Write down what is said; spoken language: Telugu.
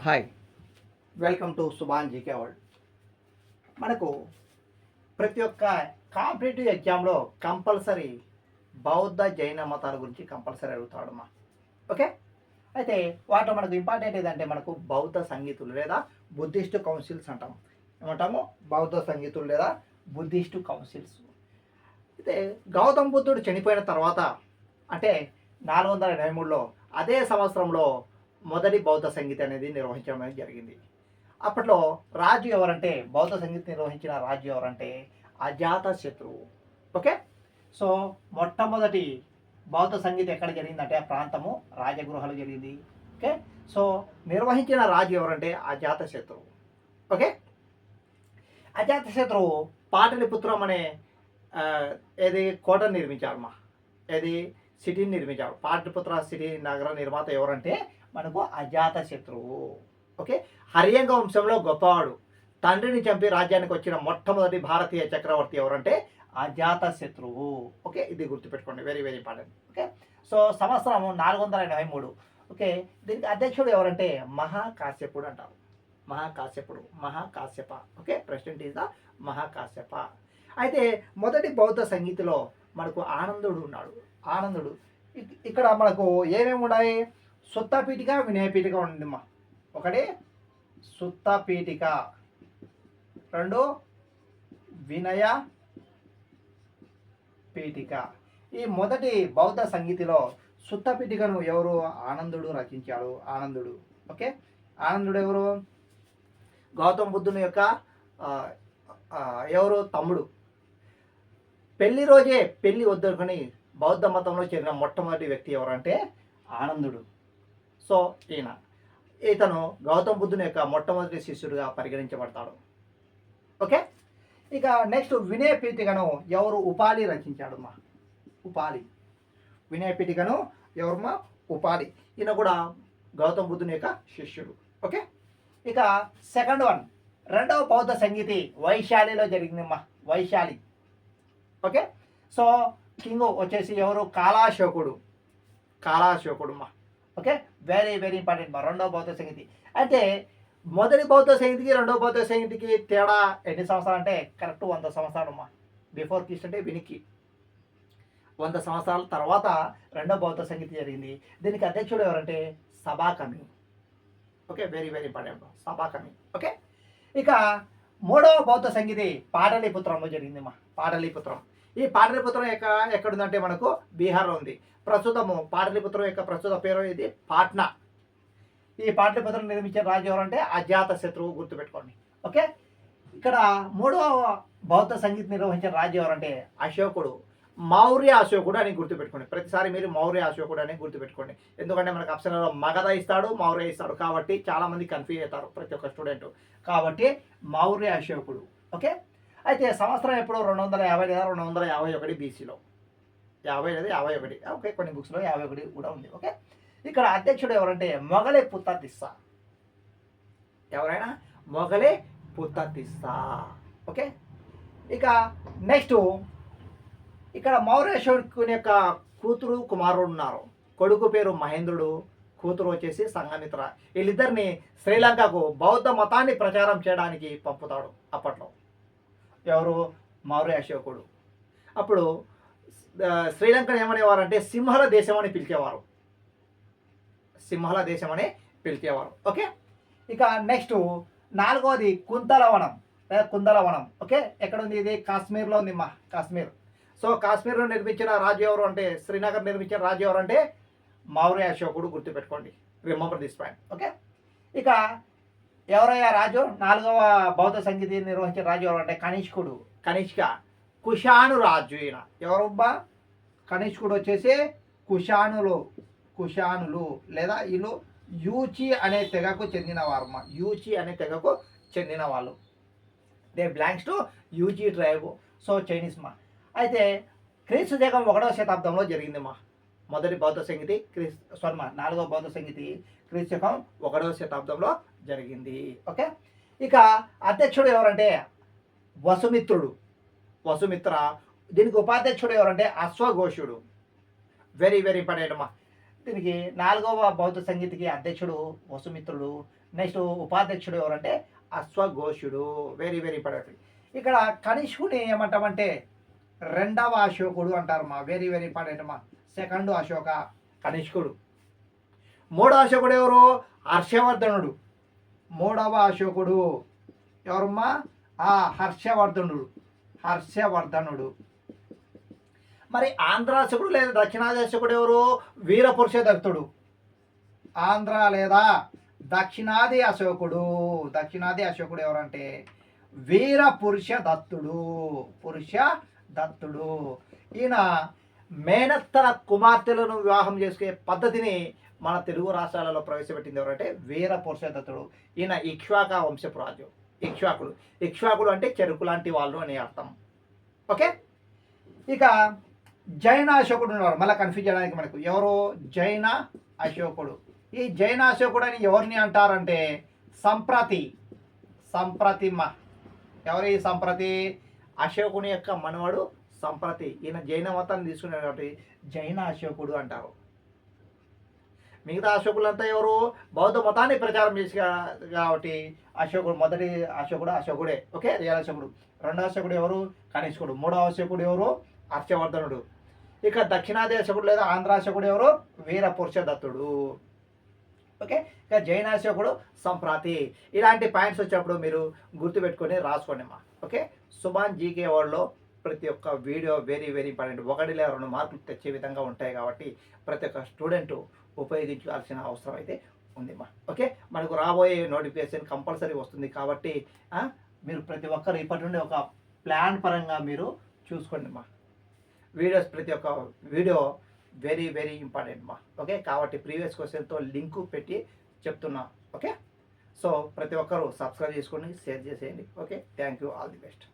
Hi welcome to Subhan GK world మనకు ప్రతి ఒక్క కాంపిటేటివ్ ఎగ్జామ్లో కంపల్సరీ బౌద్ధ జైన మతాల గురించి కంపల్సరీ అడుగుతాడమ్మా ఓకే? అయితే వాటిలో మనకు ఇంపార్టెంట్ ఏదంటే మనకు బౌద్ధ సంగీతులు లేదా బుద్ధిస్టు కౌన్సిల్స్ అంటాము ఏమంటాము? బౌద్ధ సంగీతులు లేదా బుద్ధిస్టు కౌన్సిల్స్. అయితే గౌతమ బుద్ధుడు చనిపోయిన తర్వాత అంటే నాలుగు వందల ఎనభై మూడులో అదే సంవత్సరంలో మొదటి బౌద్ధ సంగీతం అనేది నిర్వహించడం అనేది జరిగింది. అప్పట్లో రాజు ఎవరంటే బౌద్ధ సంగీతం నిర్వహించిన రాజు ఎవరంటే అజాత శత్రువు. ఓకే? సో మొట్టమొదటి బౌద్ధ సంగీతం ఎక్కడ జరిగిందంటే ఆ ప్రాంతము రాజగృహాలు జరిగింది. ఓకే? సో నిర్వహించిన రాజు ఎవరంటే అజాత శత్రువు. ఓకే? అజాత శత్రువు పాటలిపుత్రం అనే ఏది కోటను నిర్మించారమ్మా. ఏది సిటీని నిర్మించారు. పాటలిపుత్ర సిటీ నగర నిర్మాత ఎవరంటే మనకు అజాత శత్రువు. ఓకే? హరియంగ వంశంలో గొప్పవాడు. తండ్రిని చంపి రాజ్యానికి వచ్చిన మొట్టమొదటి భారతీయ చక్రవర్తి ఎవరంటే అజాత శత్రువు. ఓకే? ఇది గుర్తుపెట్టుకోండి. Very very important okay? So సంవత్సరం నాలుగు వందల ఎనభై మూడు. ఓకే? దీనికి అధ్యక్షుడు ఎవరంటే మహాకాశ్యపుడు అంటారు. మహాకాశ్యపుడు. Mahakashyapa. Okay? President is the Mahakashyapa. అయితే మొదటి బౌద్ధ సంగీతిలో మనకు ఆనందుడు ఉన్నాడు. ఆనందుడు. ఇక్- ఇక్కడ మనకు ఏమేమి ఉన్నాయి? సుత్తపీఠిక వినయపీఠిక ఉందమ్మా ఒకటి సుత్తపీఠిక. రెండు వినయ పీఠిక. ఈ మొదటి బౌద్ధ సంగీతిలో సుత్తపీఠికను ఎవరు? ఆనందుడు రచించాడు. ఆనందుడు. ఓకే? ఆనందుడు ఎవరు? గౌతమ బుద్ధుని యొక్క ఎవరు? తమ్ముడు. పెళ్ళి రోజే పెళ్ళి వద్దనుకొని బౌద్ధ మతంలో చేరిన మొట్టమొదటి వ్యక్తి ఎవరంటే ఆనందుడు. సో ఈయన. ఇతను గౌతమ బుద్ధుని యొక్క మొట్టమొదటి శిష్యుడిగా పరిగణించబడతాడు. ఓకే? ఇక నెక్స్ట్ వినయ పీఠికను ఎవరు ఉపాలి రచించాడు మా ఉపాలి వినయ పీఠికను ఎవరమ్మా ఉపాలి ఈయన కూడా గౌతమ బుద్ధుని యొక్క శిష్యుడు. ఓకే? ఇక సెకండ్ వన్. రెండవ బౌద్ధ సంగీతి వైశాలిలో జరిగిందమ్మా వైశాలి. ఓకే? సో కింగ్ వచ్చేసి ఎవరు? కాళాశోకుడు. కాళాశోకుడు మా ఓకే? వెరీ వెరీ ఇంపార్టెంట్ మా రెండవ బౌద్ధ సంగీతి. అయితే మొదటి బౌద్ధ సంగీతికి రెండవ బౌద్ధ సంగీతికి తేడా ఎన్ని సంవత్సరాలు అంటే కరెక్ట్ వంద సంవత్సరాలు అమ్మా. బిఫోర్ కిస్ట్ అంటే వినికి వంద సంవత్సరాల తర్వాత రెండవ బౌద్ధ సంగీతి జరిగింది. దీనికి అధ్యక్షుడు ఎవరంటే Sabhakami okay? Very very important Sabhakami okay? ఇక మూడవ బౌద్ధ సంగీతి పాటలీపుత్రంలో జరిగింది మా పాటలీపుత్రం. ఈ పాటలిపుత్రం యొక్క ఎక్కడుందంటే మనకు బీహార్లో ఉంది. ప్రస్తుతము పాటలిపుత్రం యొక్క ప్రస్తుత పేరు ఇది పాట్నా. ఈ పాటలిపుత్రం నిర్మించిన రాజు ఎవరంటే అజాత శత్రువు గుర్తుపెట్టుకోండి. ఓకే? ఇక్కడ మూడవ బౌద్ధ సంగీత నిర్వహించిన రాజు ఎవరంటే అశోకుడు. మౌర్య అశోకుడు అని గుర్తుపెట్టుకోండి. ప్రతిసారి మీరు మౌర్య అశోకుడు అని గుర్తుపెట్టుకోండి. ఎందుకంటే మనకు ఆప్షన్లో మగధ ఇస్తాడు మౌర్య ఇస్తాడు కాబట్టి చాలామంది కన్ఫ్యూజ్ అవుతారు ప్రతి ఒక్క స్టూడెంట్ కాబట్టి మౌర్య అశోకుడు. ఓకే? అయితే సంవత్సరం ఎప్పుడు రెండు వందల యాభై లేదా రెండు వందల యాభై ఒకటి బీసీలో యాభై లేదా యాభై ఒకటి. ఓకే కొన్ని బుక్స్లో యాభై ఒకటి కూడా ఉంది. ఓకే ఇక్కడ అధ్యక్షుడు ఎవరంటే మొగలే పుత్త తిస్సా. ఎవరైనా? మొగలే పుత్త తిస్సా. ఓకే ఇక నెక్స్ట్ ఇక్కడ మౌర్యేశ్వరుని యొక్క కూతురు కుమారుడు ఉన్నారు. కొడుకు పేరు మహేంద్రుడు కూతురు వచ్చేసి సంఘమిత్ర. వీళ్ళిద్దరిని శ్రీలంకకు బౌద్ధ మతాన్ని ప్రచారం చేయడానికి పంపుతాడు అప్పట్లో. ఎవరు? మారు అశోకుడు. అప్పుడు శ్రీలంకను ఏమనేవారంటే సింహల దేశం అని పిలిచేవారు. సింహల దేశం అని పిలిచేవారు. ఓకే? ఇక నెక్స్ట్ నాలుగవది కుంతలవనం. లేదా కుందలవనం. ఓకే? ఎక్కడ ఉంది ఇది? కాశ్మీర్లో ఉంది మా కాశ్మీర్. సో కాశ్మీర్లో నిర్మించిన రాజు ఎవరు అంటే శ్రీనగర్ నిర్మించిన రాజు ఎవరు అంటే మౌర్య అశోకుడు గుర్తుపెట్టుకోండి. Remember this point okay? ఇక ఎవరయ్యా రాజు? నాలుగవ బౌద్ధ సంగీతి నిర్వహించిన రాజు ఎవరు అంటే కనిష్కుడు కనిష్క. కుషాను రాజు ఈయన ఎవరబ్బా కనిష్కుడు వచ్చేసి కుషానులు కుషానులు లేదా వీళ్ళు యూచి అనే తెగకు చెందిన వారమ్మ యూచి అనే తెగకు చెందిన వాళ్ళు they belongs to Yuezhi tribe so Chinese మా. అయితే క్రీస్తు శకం ఒకటవ శతాబ్దంలో జరిగింది మా. మొదటి బౌద్ధ సంగీతి క్రీస్ స్వర్మ నాలుగవ బౌద్ధ సంగీతి క్రీస్తు శకం ఒకటవ శతాబ్దంలో జరిగింది. ఓకే? ఇక అధ్యక్షుడు ఎవరంటే వసుమిత్రుడు. వసుమిత్ర దీనికి ఉపాధ్యక్షుడు ఎవరంటే అశ్వఘోషుడు. వెరీ వెరీ ఇంపార్టెంట్ అమ్మా దీనికి నాలుగవ బౌద్ధ సంగీతికి అధ్యక్షుడు వసుమిత్రుడు. నెక్స్ట్ ఉపాధ్యక్షుడు ఎవరంటే అశ్వఘోషుడు. వెరీ వెరీ ఇంపార్టెంట్ ఇక్కడ కనిష్కుని ఏమంటామంటే రెండవ అశోకుడు అంటారు మా. వెరీ వెరీ ఇంపార్టెంట్ అమ్మా సెకండ్ అశోక కనిష్కుడు. మూడో అశోకుడు ఎవరు? హర్షవర్ధనుడు. మూడవ అశోకుడు ఎవరమ్మా? ఆ హర్షవర్ధనుడు. హర్షవర్ధనుడు. మరి ఆంధ్ర అశోకుడు లేదా దక్షిణాది అశోకుడు ఎవరు? వీరపురుష దత్తుడు ఆంధ్ర లేదా దక్షిణాది అశోకుడు. దక్షిణాది అశోకుడు ఎవరంటే? వీర పురుష దత్తుడు పురుష దత్తుడు ఈయన మేనత్తల కుమార్తెలను వివాహం చేసుకునే పద్ధతిని మన తెలుగు రాష్ట్రాలలో ప్రవేశపెట్టింది ఎవరంటే వీర పురుషదత్తుడు ఈయన ఇక్ష్వాక వంశపు రాజు ఇక్ష్వాకుడు. ఇక్ష్వాకుడు అంటే చెరుకు లాంటి వాళ్ళు అని అర్థం. ఓకే? ఇక జైన అశోకుడు ఉన్నారు మళ్ళీ కన్ఫ్యూజ్ చేయడానికి మనకు ఎవరు జైన అశోకుడు. ఈ జైన అశోకుడు అని ఎవరిని అంటారంటే సంప్రతి. సంప్రతిమ ఎవరు ఈ సంప్రతి? అశోకుని యొక్క మనవడు సంప్రతి. ఈయన జైన మతాన్ని తీసుకున్నాడు కాబట్టి జైన అశోకుడు అంటారు. మిగతా అశోకులంతా ఎవరు? బౌద్ధ మతాన్ని ప్రచారం చేసి కాబట్టి అశోకుడు మొదటి అశోకుడు అశోకుడే. ఓకే? రియల్ అశోకుడు. రెండో అశోకుడు ఎవరు? కనిష్కుడు. మూడో అశోకుడు ఎవరు? హర్షవర్ధనుడు ఇక దక్షిణాది అశోకుడు లేదా ఆంధ్ర అశోకుడు ఎవరు? వీర పురుషదత్తుడు. ఓకే? ఇక జైన అశోకుడు సంప్రాతి. ఇలాంటి పాయింట్స్ వచ్చినప్పుడు మీరు గుర్తుపెట్టుకొని రాసుకోండి అమ్మా. ఓకే? సుభాన్ జీకే వర్డ్లో ప్రతి ఒక్క వీడియో వెరీ వెరీ ఇంపార్టెంట్. ఒకటి లేదా రెండు మార్కులు తెచ్చే విధంగా ఉంటాయి కాబట్టి ప్రతి ఒక్క స్టూడెంట్ ఉపయోగించాల్సిన అవసరం అయితే ఉందిమ్మా ఓకే? మనకు రాబోయే నోటిఫికేషన్ కంపల్సరీ వస్తుంది కాబట్టి మీరు ప్రతి ఒక్కరు ఇప్పటి నుండి ఒక ప్లాన్ పరంగా మీరు చూసుకోండి మా వీడియోస్ ప్రతి ఒక్క వీడియో వెరీ వెరీ ఇంపార్టెంట్ మా ఓకే? కాబట్టి ప్రీవియస్ క్వశ్చన్తో లింకు పెట్టి చెప్తున్నా. ఓకే? సో ప్రతి ఒక్కరు సబ్స్క్రైబ్ చేసుకోండి షేర్ చేసేయండి. Okay? Thank you all the best.